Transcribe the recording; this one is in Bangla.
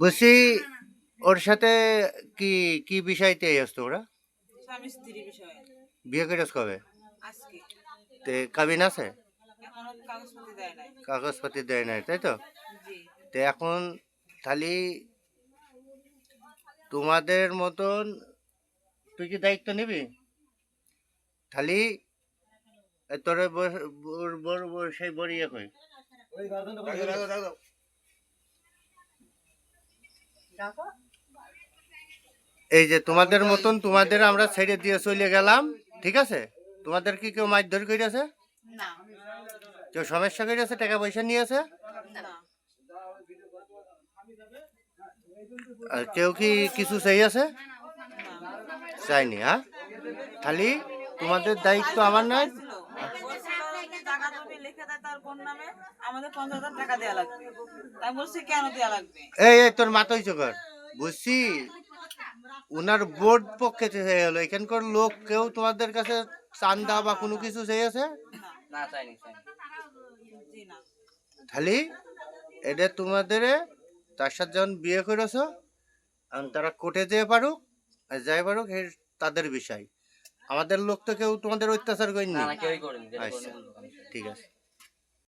বলছি ওর সাথে কি কি বিষয়তে আসতো ওরা স্বামী স্ত্রী বিষয়ে। বিয়ে করেছ কবে? আজকে। তে কাবিন আছে? কাগজপত্র দেয় নাই। কাগজপাতি দেয় নাই তাই তো? জি। তো এখন খালি তোমাদের মতন তুই কি দায়িত্ব নিবি? খালি তোর সেই বড়িয়ে কই। এই যে তোমাদের মতন তোমাদের আমরা ছেড়ে দিয়ে চলে গেলাম ঠিক আছে? তোমাদের কি কেউ মারধর করেছে না। কেউ সমস্যা করেছে টাকা পয়সা নিয়েছে? কেউ কি কিছু চাইছে না চাইনি হ্যাঁ? খালি তোমাদের দায়িত্ব আমার নয় ছিল বলছিল যে টাকা তুমি লিখে দেয় তার বোন নামে আমাদের পঞ্চাশ হাজার টাকা দেওয়া লাগবে। তাই বলছি কেন দেওয়া লাগবে? এই এই তোর মাথায় চোখর বুঝছি ওনার বোর্ড পক্ষে হয়ে গেল। এখানকার লোক কেউ তোমাদের কাছে চান্দা বা কোনো কিছু চেয়েছে না চাইনি খালি এটা তোমাদের তার সাথে যখন বিয়ে করেছ তারা কোর্টে যেয়ে পারুক আর যাই পারুক তাদের বিষয়। আমাদের লোক তো কেউ তোমাদের অত্যাচার করেনি আচ্ছা। ঠিক আছে।